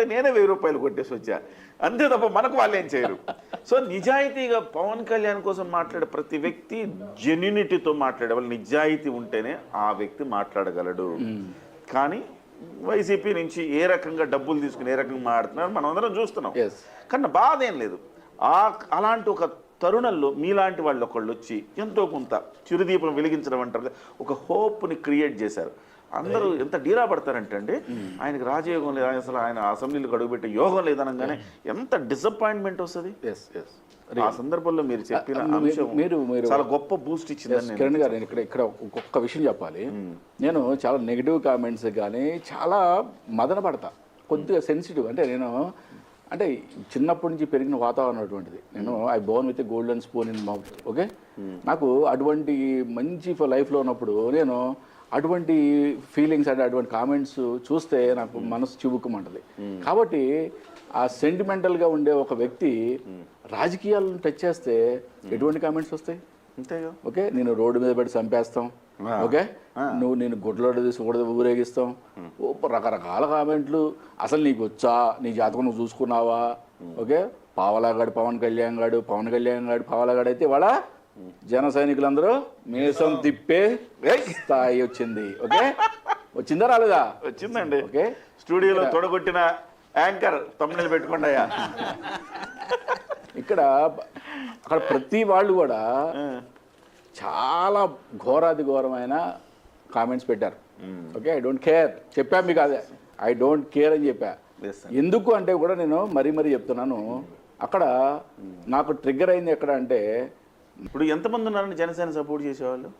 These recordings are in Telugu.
అంటే నేనే వెయ్యి రూపాయలు కొట్టేసి వచ్చా. అంతే తప్ప మనకు వాళ్ళు ఏం చేయరు. సో నిజాయితీగా పవన్ కళ్యాణ్ కోసం మాట్లాడే ప్రతి వ్యక్తి జెన్యునిటీతో మాట్లాడే వాళ్ళు నిజాయితీ ఉంటేనే ఆ వ్యక్తి మాట్లాడగలడు. కానీ వైసీపీ నుంచి ఏ రకంగా డబ్బులు తీసుకుని ఏ రకంగా మాట్లాడుతున్నారు మనం అందరం చూస్తున్నాం. కానీ బాధ ఏం లేదు. ఆ అలాంటి ఒక తరుణంలో మీలాంటి వాళ్ళు ఒకళ్ళు వచ్చి ఎంతో కొంత చిరుదీపం వెలిగించడం అంటారు ఒక హోప్ని క్రియేట్ చేశారు. అందరూ ఎంత డీలా పడతారంటే అండి ఆయనకి రాజయోగం లేదు అసలు ఆయన అసెంబ్లీలో గడుగుపెట్టే యోగం లేదనగానే ఎంత డిసప్పాయింట్మెంట్ వస్తుంది? Yes yes. ఆ సందర్భంలో మీరు చెప్పిన మీరు- అంశం మీరు- మీరు- చాలా గొప్ప బూస్ట్ ఇచ్చిందని నేను కిరణ్ గారు నేను ఇక్కడ ఇక్కడ ఒక్కొక్క విషయం చెప్పాలి. నేను చాలా నెగిటివ్ కామెంట్స్ కానీ చాలా మదన పడతా. కొద్దిగా సెన్సిటివ్ అంటే నేను అంటే చిన్నప్పటి నుంచి పెరిగిన వాతావరణం అటువంటిది. నేను I born with golden spoon in mouth okay నాకు అటువంటి మంచి లైఫ్లో ఉన్నప్పుడు నేను అటువంటి ఫీలింగ్స్ అంటే అటువంటి కామెంట్స్ చూస్తే నాకు మనసు చివుక్కుమంటది కాబట్టి ఆ సెంటిమెంటల్గా ఉండే ఒక వ్యక్తి రాజకీయాలను టచ్ చేస్తే ఎటువంటి కామెంట్స్ వస్తాయి? ఓకే నేను రోడ్డు మీద పెట్టి చంపేస్తాం. ఓకే నువ్వు నేను గుడ్లో తీసి కూడా ఊరేగిస్తాం. రకరకాల కామెంట్లు. అసలు నీకు వచ్చా? నీ జాతకం నువ్వు చూసుకున్నావా? ఓకే పావలాగాడు పవన్ కళ్యాణ్ గాడు పవన్ కళ్యాణ్ గాడు పావలాగాడు అయితే వాళ్ళ జన సైనికులందరూ మీసం తిప్పే స్థాయి వచ్చింది. ఓకే వచ్చిందా రాలేదా? వచ్చిందండి. ఓకే. స్టూడియోలో తొడగొట్టిన యాంకర్ తమ్ముళ్ళు పెట్టుకోండియా ఇక్కడ అక్కడ ప్రతి వాళ్ళు కూడా చాలా ఘోరాది ఘోరమైన కామెంట్స్ పెట్టారు. ఓకే ఐ డోంట్ కేర్ చెప్పా మీకు అదే. ఐ డోంట్ కేర్ అని చెప్పా. ఎందుకు అంటే కూడా నేను మరీ మరీ చెప్తున్నాను. అక్కడ నాకు ట్రిగ్గర్ అయింది ఎక్కడ అంటే ఇప్పుడు ఎంతమంది ఉన్నారండి జనసేన సపోర్ట్ చేసేవాళ్ళు?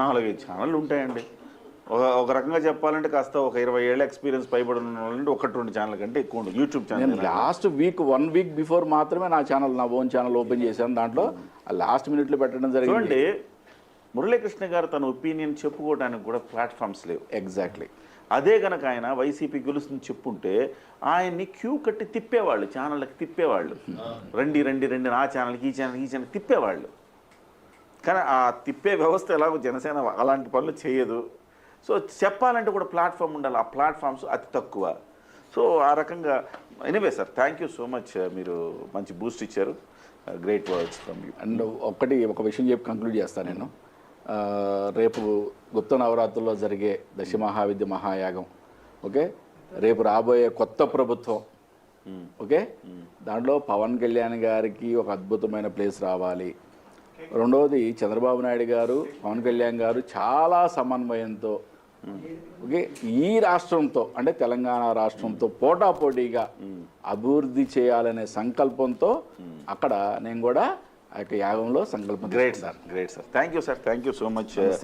నాలుగైదు ఛానళ్ళు ఉంటాయండి. ఒక ఒక రకంగా చెప్పాలంటే కాస్త ఒక ఇరవై ఏళ్ళ ఎక్స్పీరియన్స్ పైబడిన వాళ్ళంటే ఒకటి రెండు ఛానల్ కంటే ఎక్కువ ఉండదు యూట్యూబ్ నేను channel last week one week before మాత్రమే నా ఛానల్ నా ఓన్ ఛానల్ ఓపెన్ చేశాను. దాంట్లో లాస్ట్ మినిట్లో పెట్టడం జరిగింది. చూడండి మురళీకృష్ణ గారు తన ఒపీనియన్ చెప్పుకోవడానికి కూడా ప్లాట్ఫామ్స్ లేవు. ఎగ్జాక్ట్లీ అదే గనక ఆయన వైసీపీ గెలుస్తుంది చెప్పుంటే ఆయన్ని క్యూ కట్టి తిప్పేవాళ్ళు ఛానళ్ళకి తిప్పేవాళ్ళు. రండి రండి రండి నా ఛానల్కి ఈ ఛానల్ ఈ ఛానల్ తిప్పేవాళ్ళు. కానీ ఆ తిప్పే వ్యవస్థ ఎలాగో జనసేన అలాంటి పనులు చేయదు. సో చెప్పాలంటే కూడా ప్లాట్ఫామ్ ఉండాలి. ఆ ప్లాట్ఫామ్స్ అతి తక్కువ. సో ఆ రకంగా anyway sir thank you so much మీరు మంచి బూస్ట్ ఇచ్చారు. Great words from you and ఒక్కటి ఒక విషయం చెప్పి కంక్లూడ్ చేస్తాను నేను. ఆ, రేపు గుప్త నవరాత్రుల్లో జరిగే దశ మహావిద్య మహాయాగం ఓకే? రేపు రాబోయే కొత్త ప్రభుత్వం ఓకే? దాంట్లో పవన్ కళ్యాణ్ గారికి ఒక అద్భుతమైన ప్లేస్ రావాలి. రెండవది చంద్రబాబు నాయుడు గారు పవన్ కళ్యాణ్ గారు చాలా సమన్వయంతో ఓకే? ఈ రాష్ట్రంతో అంటే తెలంగాణ రాష్ట్రంతో పోటాపోటీగా అభివృద్ధి చేయాలనే సంకల్పంతో అక్కడ నేను కూడా ఆ యొక్క యాగంలో సంకల్పం great sir great sir thank you sir thank you so much